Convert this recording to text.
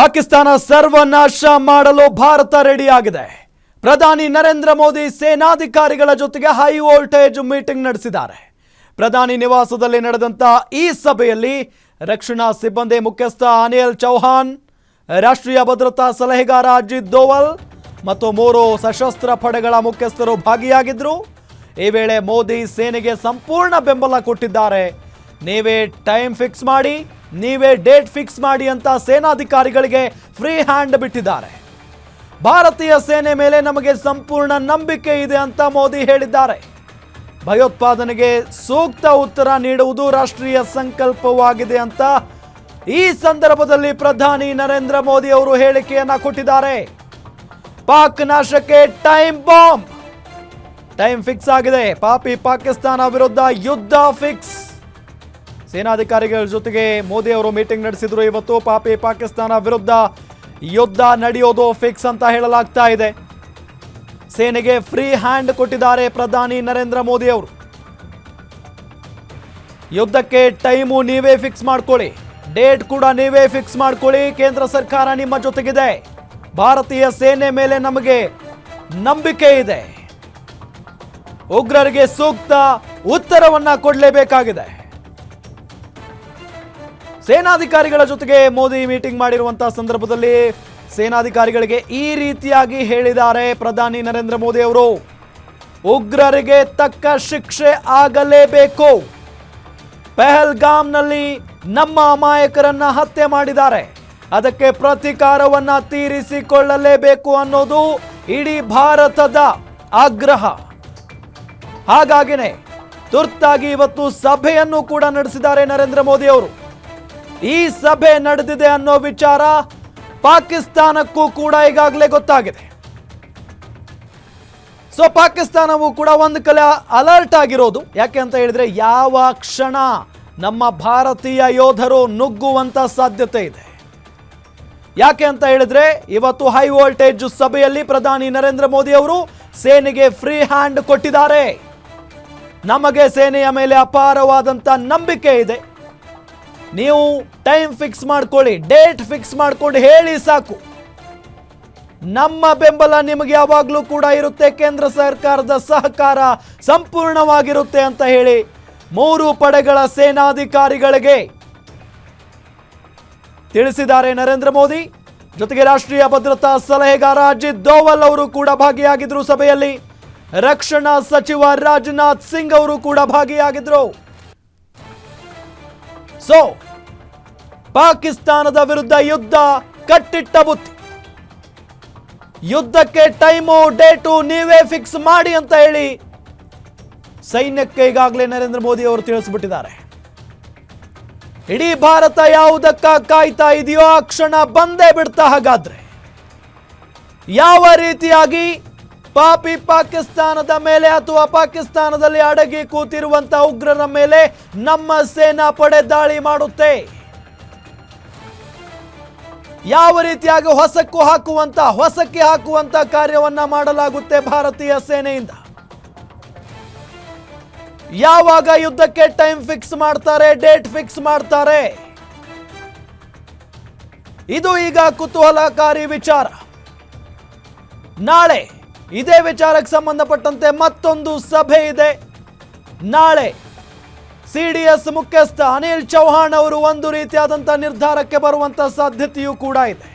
ಪಾಕಿಸ್ತಾನ ಸರ್ವನಾಶ ಮಾಡಲು ಭಾರತ ರೆಡಿಯಾಗಿದೆ. ಪ್ರಧಾನಿ ನರೇಂದ್ರ ಮೋದಿ ಸೇನಾಧಿಕಾರಿಗಳ ಜೊತೆಗೆ ಹೈ ವೋಲ್ಟೇಜ್ ಮೀಟಿಂಗ್ ನಡೆಸಿದ್ದಾರೆ. ಪ್ರಧಾನಿ ನಿವಾಸದಲ್ಲಿ ನಡೆದಂತಹ ಈ ಸಭೆಯಲ್ಲಿ ರಕ್ಷಣಾ ಸಿಬ್ಬಂದಿ ಮುಖ್ಯಸ್ಥ ಅನಿಲ್ ಚೌಹಾನ್ ರಾಷ್ಟ್ರೀಯ ಭದ್ರತಾ ಸಲಹೆಗಾರ ಅಜಿತ್ ದೋವಲ್ ಮತ್ತು ಮೂರು ಸಶಸ್ತ್ರ ಪಡೆಗಳ ಮುಖ್ಯಸ್ಥರು ಭಾಗಿಯಾಗಿದ್ದರು ಈ ವೇಳೆ ಮೋದಿ ಸೇನೆಗೆ ಸಂಪೂರ್ಣ ಬೆಂಬಲ ಕೊಟ್ಟಿದ್ದಾರೆ. ನೀವೇ ಟೈಮ್ ಫಿಕ್ಸ್ ಮಾಡಿ. ನೀವೇ ಡೇಟ್ ಫಿಕ್ಸ್ ಮಾಡಿ ಅಂತ ಸೇನಾಧಿಕಾರಿಗಳಿಗೆ ಫ್ರೀ ಹ್ಯಾಂಡ್ ಬಿಟ್ಟಿದ್ದಾರೆ. ಭಾರತೀಯ ಸೇನೆ ಮೇಲೆ ನಮಗೆ ಸಂಪೂರ್ಣ ನಂಬಿಕೆ ಇದೆ ಅಂತ ಮೋದಿ ಹೇಳಿದ್ದಾರೆ. ಭಯೋತ್ಪಾದನೆಗೆ ಸೂಕ್ತ ಉತ್ತರ ನೀಡುವುದು ರಾಷ್ಟ್ರೀಯ ಸಂಕಲ್ಪವಾಗಿದೆ ಅಂತ ಈ ಸಂದರ್ಭದಲ್ಲಿ ಪ್ರಧಾನಿ ನರೇಂದ್ರ ಮೋದಿ ಅವರು ಹೇಳಿಕೆಯನ್ನ ಕೊಟ್ಟಿದ್ದಾರೆ. ಪಾಕ್ ನಾಶಕ್ಕೆ ಟೈಮ್ ಬಾಂಬ್. ಟೈಮ್ ಫಿಕ್ಸ್ ಆಗಿದೆ. ಪಾಪಿ ಪಾಕಿಸ್ತಾನ ವಿರುದ್ಧ ಯುದ್ಧ ಫಿಕ್ಸ್. ಸೇನಾಧಿಕಾರಿಗಳ ಜೊತೆಗೆ ಮೋದಿ ಅವರು ಮೀಟಿಂಗ್ ನಡೆಸಿದ್ರು. ಇವತ್ತು ಪಾಪಿ ಪಾಕಿಸ್ತಾನ ವಿರುದ್ಧ ಯುದ್ಧ ನಡೆಯೋದು ಫಿಕ್ಸ್ ಅಂತ ಹೇಳಲಾಗ್ತಾ ಇದೆ. ಸೇನೆಗೆ ಫ್ರೀ ಹ್ಯಾಂಡ್ ಕೊಟ್ಟಿದ್ದಾರೆ ಪ್ರಧಾನಿ ನರೇಂದ್ರ ಮೋದಿ ಅವರು. ಯುದ್ಧಕ್ಕೆ ಟೈಮು ನೀವೇ ಫಿಕ್ಸ್ ಮಾಡ್ಕೊಳ್ಳಿ. ಡೇಟ್ ಕೂಡ ನೀವೇ ಫಿಕ್ಸ್ ಮಾಡ್ಕೊಳ್ಳಿ. ಕೇಂದ್ರ ಸರ್ಕಾರ ನಿಮ್ಮ ಜೊತೆಗಿದೆ. ಭಾರತೀಯ ಸೇನೆ ಮೇಲೆ ನಮಗೆ ನಂಬಿಕೆ ಇದೆ. ಉಗ್ರರಿಗೆ ಸೂಕ್ತ ಉತ್ತರವನ್ನ ಕೊಡಲೇಬೇಕಾಗಿದೆ. ಸೇನಾಧಿಕಾರಿಗಳ ಜೊತೆಗೆ ಮೋದಿ ಮೀಟಿಂಗ್ ಮಾಡಿರುವಂತಹ ಸಂದರ್ಭದಲ್ಲಿ ಸೇನಾಧಿಕಾರಿಗಳಿಗೆ ಈ ರೀತಿಯಾಗಿ ಹೇಳಿದ್ದಾರೆ ಪ್ರಧಾನಿ ನರೇಂದ್ರ ಮೋದಿ ಅವರು. ಉಗ್ರರಿಗೆ ತಕ್ಕ ಶಿಕ್ಷೆ ಆಗಲೇಬೇಕು. ಪೆಹಲ್ಗಾಮ್ನಲ್ಲಿ ನಮ್ಮ ಅಮಾಯಕರನ್ನ ಹತ್ಯೆ ಮಾಡಿದ್ದಾರೆ. ಅದಕ್ಕೆ ಪ್ರತೀಕಾರವನ್ನ ತೀರಿಸಿಕೊಳ್ಳಲೇಬೇಕು ಅನ್ನೋದು ಇಡೀ ಭಾರತದ ಆಗ್ರಹ. ಹಾಗಾಗಿನೇ ತುರ್ತಾಗಿ ಇವತ್ತು ಸಭೆಯನ್ನು ಕೂಡ ನಡೆಸಿದ್ದಾರೆ ನರೇಂದ್ರ ಮೋದಿ ಅವರು. ಈ ಸಭೆ ನಡೆದಿದೆ ಅನ್ನೋ ವಿಚಾರ ಪಾಕಿಸ್ತಾನಕ್ಕೂ ಕೂಡ ಈಗಾಗಲೇ ಗೊತ್ತಾಗಿದೆ. ಸೊ ಪಾಕಿಸ್ತಾನವು ಕೂಡ ಒಂದು ಕಲೆ ಅಲರ್ಟ್ ಆಗಿರೋದು. ಯಾಕೆ ಅಂತ ಹೇಳಿದ್ರೆ ಯಾವ ಕ್ಷಣ ನಮ್ಮ ಭಾರತೀಯ ಯೋಧರು ನುಗ್ಗುವಂತ ಸಾಧ್ಯತೆ ಇದೆ. ಯಾಕೆ ಅಂತ ಹೇಳಿದ್ರೆ ಇವತ್ತು ಹೈ ವೋಲ್ಟೇಜ್ ಸಭೆಯಲ್ಲಿ ಪ್ರಧಾನಿ ನರೇಂದ್ರ ಮೋದಿ ಅವರು ಸೇನೆಗೆ ಫ್ರೀ ಹ್ಯಾಂಡ್ ಕೊಟ್ಟಿದ್ದಾರೆ. ನಮಗೆ ಸೇನೆಯ ಮೇಲೆ ಅಪಾರವಾದಂತ ನಂಬಿಕೆ ಇದೆ. ನೀವು ಟೈಮ್ ಫಿಕ್ಸ್ ಮಾಡ್ಕೊಳ್ಳಿ ಡೇಟ್ ಫಿಕ್ಸ್ ಮಾಡ್ಕೊಂಡು ಹೇಳಿ ಸಾಕು. ನಮ್ಮ ಬೆಂಬಲ ನಿಮಗೆ ಯಾವಾಗಲೂ ಕೂಡ ಇರುತ್ತೆ. ಕೇಂದ್ರ ಸರ್ಕಾರದ ಸಹಕಾರ ಸಂಪೂರ್ಣವಾಗಿರುತ್ತೆ ಅಂತ ಹೇಳಿ ಮೂರು ಪಡೆಗಳ ಸೇನಾಧಿಕಾರಿಗಳಿಗೆ ತಿಳಿಸಿದ್ದಾರೆ ನರೇಂದ್ರ ಮೋದಿ. ಜೊತೆಗೆ ರಾಷ್ಟ್ರೀಯ ಭದ್ರತಾ ಸಲಹೆಗಾರ ಅಜಿತ್ ದೋವಲ್ ಅವರು ಕೂಡ ಭಾಗಿಯಾಗಿದ್ರು ಸಭೆಯಲ್ಲಿ. ರಕ್ಷಣಾ ಸಚಿವ ರಾಜನಾಥ್ ಸಿಂಗ್ ಅವರು ಕೂಡ ಭಾಗಿಯಾಗಿದ್ರು. ಸೊ, ಪಾಕಿಸ್ತಾನದ ವಿರುದ್ಧ ಯುದ್ಧ ಕಟ್ಟಿಟ್ಟ ಬುತ್ತಿ. ಯುದ್ಧಕ್ಕೆ ಟೈಮು, ಡೇಟು ನೀವೇ ಫಿಕ್ಸ್ ಮಾಡಿ ಅಂತ ಹೇಳಿ ಸೈನ್ಯಕ್ಕೆ ಈಗಾಗಲೇ ನರೇಂದ್ರ ಮೋದಿ ಅವರು ತಿಳಿಸ್ಬಿಟ್ಟಿದ್ದಾರೆ. ಇಡೀ ಭಾರತ ಯಾವುದಕ್ಕ ಕಾಯ್ತಾ ಇದೆಯೋ ಆ ಕ್ಷಣ ಬಂದೇ ಬಿಡ್ತಾ ಹಾಗಾದ್ರೆ. ಯಾವ ರೀತಿಯಾಗಿ ಪಾಪಿ ಪಾಕಿಸ್ತಾನದ ಮೇಲೆ ಅಥವಾ ಪಾಕಿಸ್ತಾನದಲ್ಲಿ ಅಡಗಿ ಕೂತಿರುವಂತಹ ಉಗ್ರರ ಮೇಲೆ ನಮ್ಮ ಸೇನಾ ಪಡೆ ದಾಳಿ ಮಾಡುತ್ತೆ. ಯಾವ ರೀತಿಯಾಗಿ ಹೊಸಕ್ಕೂ ಹಾಕುವಂತ, ಹೊಸಕ್ಕೆ ಹಾಕುವಂತ ಕಾರ್ಯವನ್ನ ಮಾಡಲಾಗುತ್ತೆ ಭಾರತೀಯ ಸೇನೆಯಿಂದ? ಯಾವಾಗ ಯುದ್ಧಕ್ಕೆ ಟೈಮ್ ಫಿಕ್ಸ್ ಮಾಡ್ತಾರೆ, ಡೇಟ್ ಫಿಕ್ಸ್ ಮಾಡ್ತಾರೆ? ಇದು ಈಗ ಕುತೂಹಲಕಾರಿ ವಿಚಾರ. ನಾಳೆ ಇದೇ ವಿಚಾರಕ್ಕೆ ಸಂಬಂಧಪಟ್ಟಂತೆ ಮತ್ತೊಂದು ಸಭೆ ಇದೆ. ನಾಳೆ ಸಿ ಡಿ ಎಸ್ ಮುಖ್ಯಸ್ಥ ಅನಿಲ್ ಚೌಹಾಣ್ ಅವರು ಒಂದು ರೀತಿಯಾದಂಥ ನಿರ್ಧಾರಕ್ಕೆ ಬರುವಂಥ ಸಾಧ್ಯತೆಯೂ ಕೂಡ ಇದೆ.